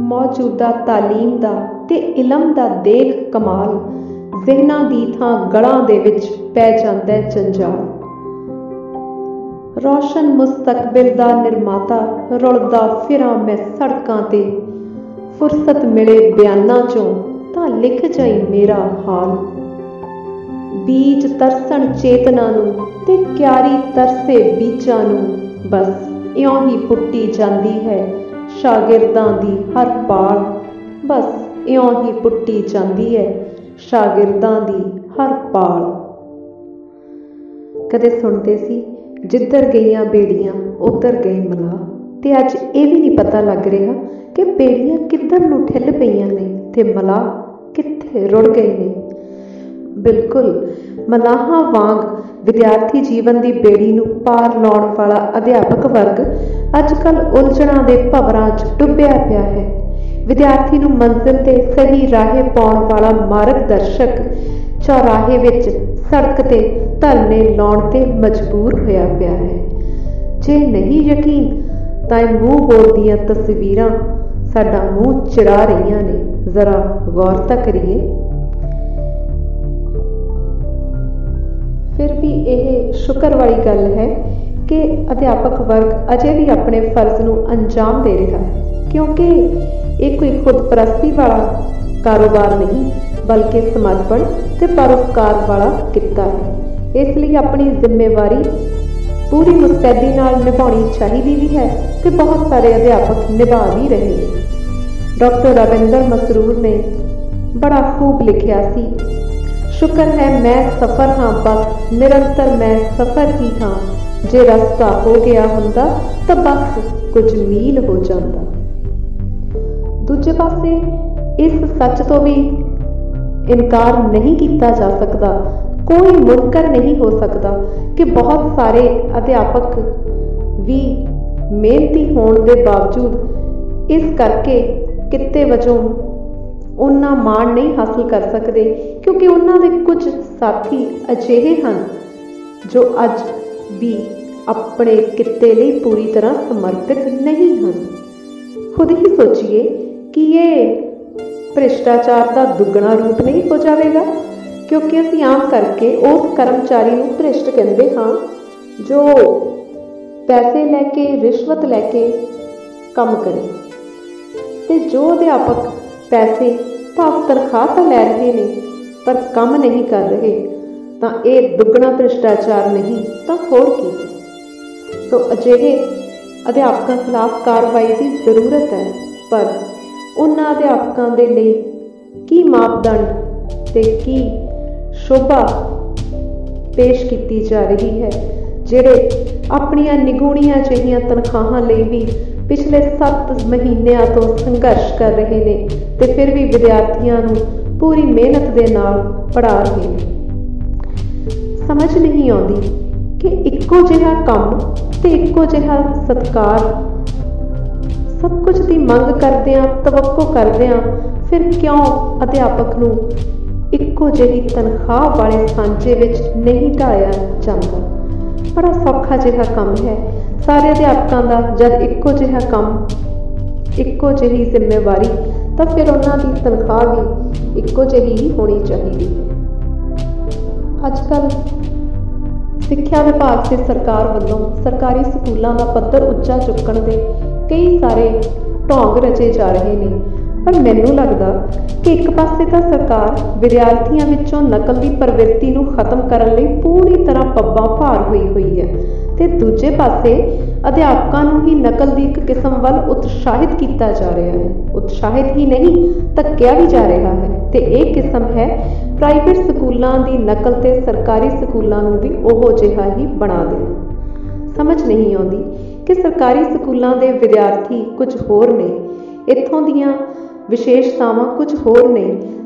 ਮੌਜੂਦਾ ਤਾਲੀਮ ਦਾ ਤੇ ਇਲਮ ਦਾ ਦੇਖ ਕਮਾਲ ਜ਼ਿਹਨਾਂ ਦੀ ਥਾਂ ਗਲਾਂ ਦੇ ਵਿੱਚ ਪੈ ਜਾਂਦਾ ਹੈ ਜੰਜਾਲ ਰੋਸ਼ਨ ਮੁਸਤਕਬਲ ਦਾ ਨਿਰਮਾਤਾ ਰੁਲਦਾ ਫਿਰਾਂ ਮੈਂ ਸੜਕਾਂ ਤੇ, ਫੁਰਸਤ ਮਿਲੇ ਬਿਆਨਾਂ ਚੋਂ ਤਾਂ ਲਿਖ ਜਾਈ ਮੇਰਾ ਹਾਲ। ਬੀਜ ਤਰਸਣ ਚੇਤਨਾ ਨੂੰ ਤੇ ਕਿਆਰੀ ਤਰਸੇ ਬੀਜਾਂ ਨੂੰ, ਬਸ ਇਉਂ ਹੀ ਪੁੱਟੀ ਜਾਂਦੀ ਹੈ ਸ਼ਾਗਿਰਦਾਂ ਦੀ ਹਰ ਪਾਲ। ਬਸ ਇਉਂ ਹੀ ਪੁੱਟੀ ਜਾਂਦੀ ਹੈ ਸ਼ਾਗਿਰਦਾਂ ਦੀ ਹਰ ਪਾਲ। ਕਦੇ ਸੁਣਦੇ ਸੀ, ਜਿੱਧਰ ਗਈਆਂ ਬੇੜੀਆਂ, ਉਧਰ ਗਏ ਮਲਾ। ਤੇ ਅੱਜ ਇਹ ਵੀ ਨਹੀਂ ਪਤਾ ਲੱਗ ਰਿਹਾ ਕਿ ਬੇੜੀਆਂ ਕਿੱਧਰ ਨੂੰ ਠਿੱਲ ਪਈਆਂ ਨੇ ਤੇ ਮਲਾ ਕਿੱਥੇ ਰੁੜ ਗਏ ਨੇ। ਬਿਲਕੁਲ, ਮਲਾਹਾਂ ਵਾਂਗ ਵਿਦਿਆਰਥੀ ਜੀਵਨ ਦੀ ਬੇੜੀ ਨੂੰ ਪਾਰ ਲਾਉਣ ਵਾਲਾ ਅਧਿਆਪਕ ਵਰਗ ਅੱਜ ਅੱਜਕੱਲ ਉਲਝਣਾਂ ਦੇ ਭਵਰਾਂ 'ਚ ਡੁੱਬਿਆ ਪਿਆ ਹੈ। ਵਿਦਿਆਰਥੀ ਨੂੰ ਮੰਜ਼ਿਲ ਤੇ ਸਹੀ ਰਾਹੇ ਪਾਉਣ ਵਾਲਾ ਮਾਰਗਦਰਸ਼ਕ ਚੌਰਾਹੇ ਵਿੱਚ ਸੜਕ ਤੇ ਧਰਨੇ ਲਾਉਣ ਤੇ ਮਜਬੂਰ ਹੋਇਆ ਪਿਆ ਹੈ। ਜੇ ਨਹੀਂ ਯਕੀਨ, ਤਾਂ ਇਹ ਮੂੰਹ ਬੋਲਦੀਆਂ ਤਸਵੀਰਾਂ ਸਾਡਾ ਮੂੰਹ ਚਿੜਾ ਰਹੀਆਂ ਨੇ। ਜ਼ਰਾ ਗੌਰ ਤਾਂ ਕਰੀਏ। ਫਿਰ ਵੀ ਇਹ ਸ਼ੁਕਰ ਵਾਲੀ ਗੱਲ ਹੈ ਕਿ ਅਧਿਆਪਕ ਵਰਗ ਅਜੇ ਵੀ ਆਪਣੇ ਫਰਜ਼ ਨੂੰ ਅੰਜਾਮ ਦੇ ਰਿਹਾ ਹੈ, ਕਿਉਂਕਿ ਇਹ ਕੋਈ ਖੁਦਪ੍ਰਸਤੀ ਵਾਲਾ ਕਾਰੋਬਾਰ ਨਹੀਂ, ਬਲਕਿ ਸਮਰਪਣ ਤੇ ਪਰਉਪਕਾਰ ਵਾਲਾ ਕਿੱਤਾ ਹੈ। ਇਸ ਲਈ ਆਪਣੀ ਜ਼ਿੰਮੇਵਾਰੀ ਪੂਰੀ ਮੁਸਤੈਦੀ ਨਾਲ ਨਿਭਾਉਣੀ ਚਾਹੀਦੀ ਵੀ ਹੈ ਤੇ ਬਹੁਤ ਸਾਰੇ ਅਧਿਆਪਕ ਨਿਭਾ ਵੀ ਰਹੇ ਨੇ। ਡਾਕਟਰ ਰਵਿੰਦਰ ਮਸਰੂਰ ਨੇ ਬੜਾ ਖੂਬ ਲਿਖਿਆ ਸੀ, ਸ਼ੁਕਰ ਹੈ ਮੈਂ ਸਫਰ ਹਾਂ, ਬਸ ਨਿਰੰਤਰ ਮੈਂ ਸਫਰ ਹੀ ਹਾਂ। ਜੇ ਰਸਤਾ ਹੋ ਗਿਆ ਹੁੰਦਾ, ਤਾਂ ਬਸ ਕੁਝ ਮੀਲ ਹੋ ਜਾਂਦਾ। ਦੂਜੇ ਪਾਸੇ, ਇਸ ਸੱਚ ਤੋਂ ਵੀ ਇਨਕਾਰ ਨਹੀਂ ਕੀਤਾ ਜਾ ਸਕਦਾ, ਕੋਈ ਮੁਨਕਰ ਨਹੀਂ ਹੋ ਸਕਦਾ ਕਿ ਬਹੁਤ ਸਾਰੇ ਅਧਿਆਪਕ ਵੀ ਮਿਹਨਤੀ ਹੋਣ ਦੇ ਬਾਵਜੂਦ ਇਸ ਕਰਕੇ ਕਿੱਤੇ ਵਜੋਂ ਉਹਨਾਂ ਮਾਣ ਨਹੀਂ ਹਾਸਲ ਕਰ ਸਕਦੇ, ਕਿਉਂਕਿ ਉਹਨਾਂ ਦੇ ਕੁਝ ਸਾਥੀ ਅਜਿਹੇ ਹਨ ਜੋ ਅੱਜ ਵੀ ਆਪਣੇ ਕਿੱਤੇ ਲਈ ਪੂਰੀ ਤਰ੍ਹਾਂ ਸਮਰਪਿਤ ਨਹੀਂ ਹਨ। ਖੁਦ ਹੀ ਸੋਚੀਏ ਕਿ ਇਹ ਭ੍ਰਿਸ਼ਟਾਚਾਰ ਦਾ ਦੁੱਗਣਾ ਰੂਪ ਨਹੀਂ ਹੋ ਜਾਵੇਗਾ, ਕਿਉਂਕਿ ਅਸੀਂ ਆਮ ਕਰਕੇ ਉਸ ਕਰਮਚਾਰੀ ਨੂੰ ਭ੍ਰਿਸ਼ਟ ਕਹਿੰਦੇ ਹਾਂ, ਜੋ ਪੈਸੇ ਲੈ ਕੇ, ਰਿਸ਼ਵਤ ਲੈ ਕੇ ਕੰਮ ਕਰੇ। ਤੇ ਜੋ ਅਧਿਆਪਕ ਪੈਸੇ ਭਾਵ ਤਨਖਾਹ ਤਾਂ ਲੈ ਰਹੇ ਨੇ, ਪਰ ਕੰਮ ਨਹੀਂ ਕਰ ਰਹੇ, ਤਾਂ ਇਹ ਦੁੱਗਣਾ ਭ੍ਰਿਸ਼ਟਾਚਾਰ ਨਹੀਂ ਤਾਂ ਹੋਰ ਕੀ ਸੋ ਅਜਿਹੇ ਅਧਿਆਪਕਾਂ ਖਿਲਾਫ ਕਾਰਵਾਈ ਦੀ ਜ਼ਰੂਰਤ ਹੈ। ਪਰ ਉਹਨਾਂ ਅਧਿਆਪਕਾਂ ਦੇ ਲਈ ਕੀ ਮਾਪਦੰਡ ਤੇ ਕੀ ਸ਼ੋਭਾ ਪੇਸ਼ ਕੀਤੀ ਜਾ ਰਹੀ ਹੈ, ਜਿਹੜੇ ਆਪਣੀਆਂ ਨਿਗੂਣੀਆਂ ਜਿਹੀਆਂ ਤਨਖਾਹਾਂ ਲਈ ਵੀ ਪਿਛਲੇ 7 ਮਹੀਨਿਆਂ ਤੋਂ ਸੰਘਰਸ਼ ਕਰ ਰਹੇ ਨੇ ਤੇ ਫਿਰ ਵੀ ਵਿਦਿਆਰਥੀਆਂ ਨੂੰ ਪੂਰੀ ਮਿਹਨਤ ਦੇ ਨਾਲ ਪੜ੍ਹਾ ਰਹੇ ਨੇ। ਸਮਝ ਨਹੀਂ ਆਉਂਦੀ ਕਿ ਇੱਕੋ ਜਿਹਾ ਕੰਮ ਤੇ ਇੱਕੋ ਜਿਹਾ ਸਤਕਾਰ। ਸਭ ਕੁਝ ਦੀ ਮੰਗ ਕਰਦੇ ਆ ਤਵੱਕੋ ਕਰਦੇ ਆ ਫਿਰ ਕਿਉਂ ਅਧਿਆਪਕ ਨੂੰ ਇੱਕੋ ਜਿਹੀ ਤਨਖਾਹ ਵਾਲੇ ਸਾਂਝੇ ਵਿੱਚ ਨਹੀਂ ਢਾਇਆ ਜਾਂਦਾ? ਬੜਾ ਸੌਖਾ ਜਿਹਾ ਕੰਮ ਹੈ। ਸਾਰੇ ਅਧਿਆਪਕਾਂ ਦਾ ਜਦ ਇੱਕੋ ਜਿਹਾ ਕੰਮ, ਇੱਕੋ ਜਿਹੀ ਜ਼ਿੰਮੇਵਾਰੀ, ਤਾਂ ਫਿਰ ਉਹਨਾਂ ਦੀ ਤਨਖਾਹ ਵੀ ਇੱਕੋ ਜਿਹੀ ਹੀ ਹੋਣੀ ਚਾਹੀਦੀ ਹੈ। ਅੱਜ ਕੱਲ ਸਿੱਖਿਆ ਵਿਭਾਗ ਤੇ ਸਰਕਾਰ ਵੱਲੋਂ ਸਰਕਾਰੀ ਸਕੂਲਾਂ ਦਾ ਪੱਧਰ ਉੱਚਾ ਚੁੱਕਣ ਦੇ ਕਈ ਸਾਰੇ ਢੋਂਗ ਰਚੇ ਜਾ ਰਹੇ ਨੇ। ਪਰ ਮੈਨੂੰ ਲੱਗਦਾ ਕਿ ਇੱਕ ਪਾਸੇ ਤਾਂ ਸਰਕਾਰ ਵਿਦਿਆਰਥੀਆਂ ਵਿੱਚੋਂ ਨਕਲ ਦੀ ਪ੍ਰਵਿਰਤੀ ਨੂੰ ਖਤਮ ਕਰਨ ਲਈ ਪੂਰੀ ਤਰ੍ਹਾਂ ਪੱਬਾਂ ਭਾਰ ਹੋਈ ਹੋਈ ਹੈ ਤੇ ਦੂਜੇ ਪਾਸੇ ਅਧਿਆਪਕਾਂ ਨੂੰ ਹੀ ਨਕਲ ਦੀ ਇੱਕ ਕਿਸਮ ਵੱਲ ਉਤਸ਼ਾਹਿਤ ਕੀਤਾ ਜਾ ਰਿਹਾ ਹੈ। ਉਤਸ਼ਾਹਿਤ ਹੀ ਨਹੀਂ, ਧੱਕਿਆ ਵੀ ਜਾ ਰਿਹਾ ਹੈ ਤੇ ਇਹ ਕਿਸਮ ਹੈ ਪ੍ਰਾਈਵੇਟ ਸਕੂਲਾਂ ਦੀ ਨਕਲ ਤੇ ਸਰਕਾਰੀ ਸਕੂਲਾਂ ਨੂੰ ਵੀ ਉਹੋ ਜਿਹਾ ਹੀ ਬਣਾ ਦੇਣਾ। ਸਮਝ ਨਹੀਂ ਆਉਂਦੀ ਕਿ ਸਰਕਾਰੀ ਸਕੂਲਾਂ ਦੇ ਵਿਦਿਆਰਥੀ ਕੁਝ ਹੋਰ ਨੇ, ਇੱਥੋਂ ਦੀਆਂ ਵਿਸ਼ੇਸ਼ਤਾਵਾਂ ਕੁਝ ਹੋਰ ਨੇ,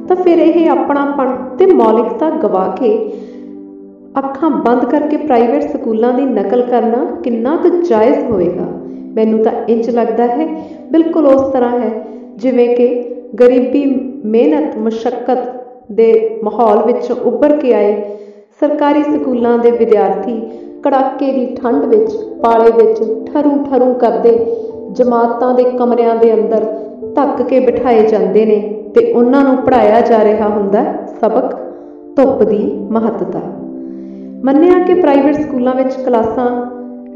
ਤਾਂ ਫਿਰ ਇਹ ਆਪਣਾਪਣ ਤੇ ਮੌਲਿਕਤਾ ਗਵਾ ਕੇ ਅੱਖਾਂ ਬੰਦ ਕਰਕੇ ਪ੍ਰਾਈਵੇਟ ਸਕੂਲਾਂ ਦੀ ਨਕਲ ਕਰਨਾ ਕਿੰਨਾ ਕੁ ਜਾਇਜ਼ ਹੋਵੇਗਾ? ਮੈਨੂੰ ਤਾਂ ਇੰਜ ਲੱਗਦਾ ਹੈ, ਬਿਲਕੁਲ ਉਸ ਤਰ੍ਹਾਂ ਹੈ, ਜਿਵੇਂ ਕਿ ਗਰੀਬੀ, ਮਿਹਨਤ ਮੁਸ਼ਕਲ ਦੇ ਮਾਹੌਲ ਵਿੱਚ ਉੱਭਰ ਕੇ ਆਏ। ਸਰਕਾਰੀ ਸਕੂਲਾਂ ਦੇ ਵਿਦਿਆਰਥੀ ਕੜਾਕੇ ਦੀ ਠੰਡ ਵਿੱਚ, ਪਾਲੇ ਵਿੱਚ ਠਰੂ ਠਰੂ ਕਰਦੇ ਜਮਾਤਾਂ ਦੇ ਕਮਰਿਆਂ ਦੇ ਅੰਦਰ ਧੱਕ ਕੇ ਬਿਠਾਏ ਜਾਂਦੇ ਨੇ ਤੇ ਉਹਨਾਂ ਨੂੰ ਪੜਾਇਆ ਜਾ ਰਿਹਾ ਹੁੰਦਾ ਸਬਕ ਧੁੱਪ ਦੀ ਮਹੱਤਤਾ। ਮੰਨਿਆ ਕਿ ਪ੍ਰਾਈਵੇਟ ਸਕੂਲਾਂ ਵਿੱਚ ਕਲਾਸਾਂ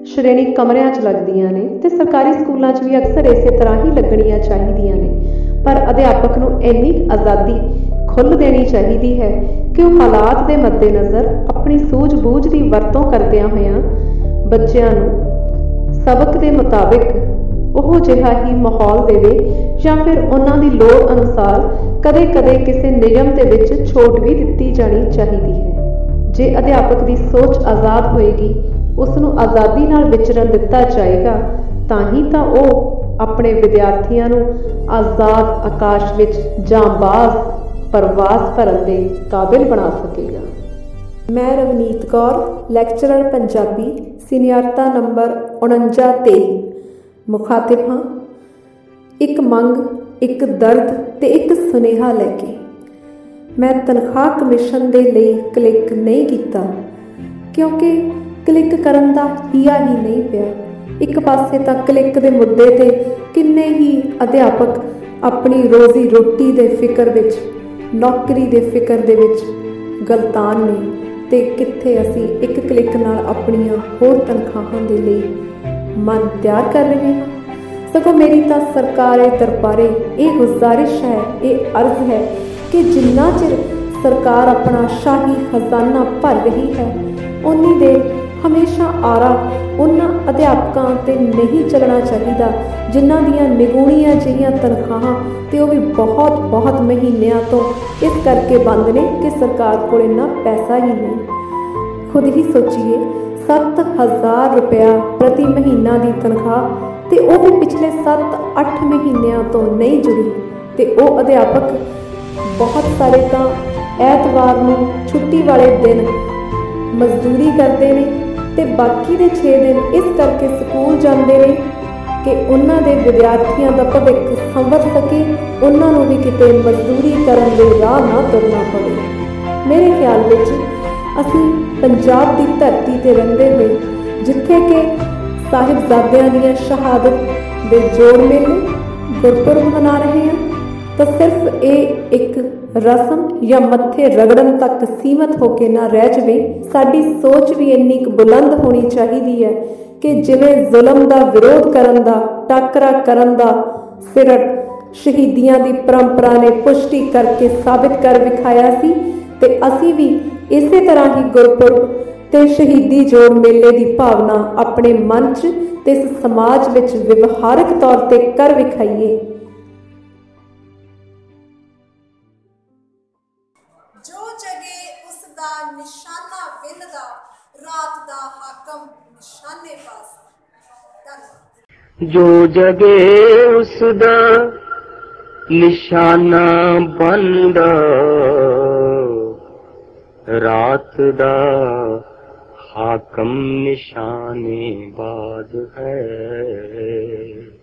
ਸ਼੍ਰੇਣੀ ਕਮਰਿਆਂ 'ਚ ਲੱਗਦੀਆਂ ਨੇ ਤੇ ਸਰਕਾਰੀ ਸਕੂਲਾਂ 'ਚ ਵੀ ਅਕਸਰ ਇਸੇ ਤਰ੍ਹਾਂ ਹੀ ਲੱਗਣੀਆਂ ਚਾਹੀਦੀਆਂ ਨੇ। ਪਰ ਅਧਿਆਪਕ ਨੂੰ ਇੰਨੀ ਆਜ਼ਾਦੀ ਖੁੱਲ੍ਹ ਦੇਣੀ ਚਾਹੀਦੀ ਹੈ ਕਿ ਉਹ ਹਾਲਾਤ ਦੇ ਮੱਦੇਨਜ਼ਰ ਆਪਣੀ ਸੂਝ-ਬੂਝ ਦੀ ਵਰਤੋਂ ਕਰਦਿਆਂ ਹੋਇਆਂ ਬੱਚਿਆਂ ਨੂੰ ਸਬਕ ਦੇ ਮੁਤਾਬਿਕ ਉਹ ਜਿਹਾ ਹੀ ਮਾਹੌਲ ਦੇਵੇ ਜਾਂ ਫਿਰ ਉਹਨਾਂ ਦੀ ਲੋੜ ਅਨੁਸਾਰ ਕਦੇ-ਕਦੇ ਕਿਸੇ ਨਿਯਮ ਦੇ ਵਿੱਚ ਛੋਟ ਵੀ ਦਿੱਤੀ ਜਾਣੀ ਚਾਹੀਦੀ ਹੈ। ਜੇ ਅਧਿਆਪਕ ਦੀ ਸੋਚ ਆਜ਼ਾਦ ਹੋਏਗੀ ਉਸ ਨੂੰ ਆਜ਼ਾਦੀ ਨਾਲ ਵਿਚਰਨ ਦਿੱਤਾ ਜਾਏਗਾ, ਤਾਂ ਹੀ ਤਾਂ ਉਹ ਆਪਣੇ ਵਿਦਿਆਰਥੀਆਂ ਨੂੰ ਆਜ਼ਾਦ ਆਕਾਸ਼ ਵਿੱਚ ਜਾਂਬਾਜ਼ ਪ੍ਰਵਾਸ ਕਰਨ ਦੇ ਕਾਬਿਲ ਬਣਾ ਸਕੇਗਾ। ਮੈਂ ਰਵਨੀਤ ਕੌਰ, ਲੈਕਚਰਰ ਪੰਜਾਬੀ, ਸੀਨੀਅਰਤਾ ਨੰਬਰ 49 23 ਮੁਖਾਤਿਬ ਹਾਂ ਇੱਕ ਮੰਗ, ਇੱਕ ਦਰਦ ਤੇ ਇੱਕ ਸੁਨੇਹਾ ਲੈ ਕੇ। ਮੈਂ ਤਨਖਾਹ ਕਮਿਸ਼ਨ ਦੇ ਲਈ ਕਲਿੱਕ ਨਹੀਂ ਕੀਤਾ, ਕਿਉਂਕਿ ਕਲਿੱਕ ਕਰਨ ਦਾ ਹੀਆ ਹੀ ਨਹੀਂ ਪਿਆ। ਇੱਕ ਪਾਸੇ ਤਾਂ ਕਲਿੱਕ ਦੇ ਮੁੱਦੇ ਤੇ ਕਿੰਨੇ ਹੀ ਅਧਿਆਪਕ ਆਪਣੀ ਰੋਜ਼ੀ ਰੋਟੀ ਦੇ ਫਿਕਰ ਵਿੱਚ ਨੌਕਰੀ ਦੇ ਫਿਕਰ ਦੇ ਵਿੱਚ ਗਲਤਾਨ ਨੇ ਤੇ ਕਿੱਥੇ ਅਸੀਂ ਇੱਕ ਕਲਿੱਕ ਨਾਲ ਆਪਣੀਆਂ ਹੋਰ ਤਨਖਾਹਾਂ ਦੇ ਲਈ ਮਨ ਤਿਆਰ ਕਰ ਰਹੇ ਹਾਂ? ਸਗੋਂ ਮੇਰੀ ਤਾਂ ਸਰਕਾਰੇ ਦਰਬਾਰੇ ਇਹ ਗੁਜ਼ਾਰਿਸ਼ ਹੈ, ਇਹ ਅਰਜ਼ ਹੈ ਕਿ ਜਿੰਨਾ ਚਿਰ ਸਰਕਾਰ ਆਪਣਾ ਸ਼ਾਹੀ ਖਜ਼ਾਨਾ ਭਰ ਰਹੀ ਹੈ ਉਨੀ ਦੇ ਹਮੇਸ਼ਾ ਆਰਾ ਉਹਨਾਂ ਅਧਿਆਪਕਾਂ ਤੇ ਨਹੀਂ ਚੱਲਣਾ ਚਾਹੀਦਾ, ਜਿਨ੍ਹਾਂ ਦੀਆਂ ਨਿਗੂਣੀਆਂ ਜਿਹੀਆਂ ਤਨਖਾਹਾਂ ਤੇ ਉਹ ਵੀ ਬਹੁਤ ਬਹੁਤ ਮਹੀਨਿਆਂ ਤੋਂ ਇਸ ਕਰਕੇ ਬੰਦ ਨੇ ਕਿ ਸਰਕਾਰ ਕੋਲ ਇੰਨਾ ਪੈਸਾ ਹੀ ਨਹੀਂ। ਖੁਦ ਹੀ ਸੋਚੀਏ 7000 ਰੁਪਇਆ ਪ੍ਰਤੀ ਮਹੀਨਾ ਦੀ ਤਨਖਾਹ ਤੇ ਉਹ ਵੀ ਪਿਛਲੇ 7-8 ਮਹੀਨਿਆਂ ਤੋਂ ਨਹੀਂ ਜੁੜੀ ਤੇ ਉਹ ਅਧਿਆਪਕ ਬਹੁਤ ਸਾਰੇ ਤਾਂ ਐਤਵਾਰ ਨੂੰ ਛੁੱਟੀ ਵਾਲੇ ਦਿਨ ਮਜ਼ਦੂਰੀ ਕਰਦੇ ਨੇ। ਤੇ ਬਾਕੀ ਦੇ 6 ਦਿਨ ਇਸ ਕਰਕੇ ਸਕੂਲ ਜਾਂਦੇ ਨੇ ਕਿ ਉਹਨਾਂ ਦੇ ਵਿਦਿਆਰਥੀਆਂ ਦਾ ਭਵਿੱਖ ਸੰਵਰ ਸਕੇ, ਉਹਨਾਂ ਨੂੰ ਵੀ ਕਿਤੇ ਮਜ਼ਦੂਰੀ ਕਰਨ ਦੇ ਰਾਹ ਨਾ ਤੁਰਨਾ ਪਵੇ। ਮੇਰੇ ਖਿਆਲ ਵਿੱਚ ਅਸੀਂ ਪੰਜਾਬ ਦੀ ਧਰਤੀ ਤੇ ਰਹਿੰਦੇ ਹੋਏ ਜਿੱਥੇ ਕਿ ਸਾਹਿਬਜ਼ਾਦਿਆਂ ਦੀਆਂ ਸ਼ਹਾਦਤ ਦੇ ਜੋੜ ਮੇਲੇ ਗੁਰਪੁਰਬ ਮਨਾ ਰਹੇ ਹਾਂ ਤਾਂ ਸਿਰਫ ਇਹ ਇੱਕ ਰਸਮ ਜਾਂ ਮੱਥੇ ਰਗੜਨ ਤੱਕ ਸੀਮਤ ਹੋ ਕੇ ਨਾ ਰਹਿ ਜਵੇ, ਸਾਡੀ ਸੋਚ ਵੀ ਇੰਨੀ ਕੁ ਬੁਲੰਦ ਹੋਣੀ ਚਾਹੀਦੀ ਹੈ ਕਿ ਜਿਵੇਂ ਜ਼ੁਲਮ ਦਾ ਵਿਰੋਧ ਕਰਨ ਦਾ, ਟਾਕਰਾ ਕਰਨ ਦਾ, ਸਿਰੜ ਸ਼ਹੀਦੀਆਂ ਦੀ ਪਰੰਪਰਾ ਨੇ ਪੁਸ਼ਟੀ ਕਰਕੇ ਸਾਬਿਤ ਕਰ ਵਿਖਾਇਆ ਸੀ, ਤੇ ਅਸੀਂ ਵੀ ਇਸੇ ਤਰ੍ਹਾਂ ਹੀ ਗੁਰਪੁਰਬ ਤੇ ਸ਼ਹੀਦੀ ਜੋੜ ਮੇਲੇ ਦੀ ਭਾਵਨਾ ਆਪਣੇ ਮਨ 'ਚ ਤੇ ਇਸ ਸਮਾਜ ਵਿੱਚ ਵਿਵਹਾਰਕ ਤੌਰ ਤੇ ਕਰ ਵਿਖਾਈਏ। ਜੋ ਜਗੇ ਉਸ ਦਾ ਨਿਸ਼ਾਨਾ ਵਿੰਨਦਾ ਰਾਤ ਦਾ ਹਾਕਮ ਨਿਸ਼ਾਨੇ ਪਾਸ। ਧੰਨਵਾਦ। ਜੋ ਜਗੇ ਉਸ ਦਾ ਨਿਸ਼ਾਨਾ ਬੰਦਾ, ਰਾਤ ਦਾ ਹਾਕਮ ਨਿਸ਼ਾਨੇ ਬਾਜ਼ ਹੈ।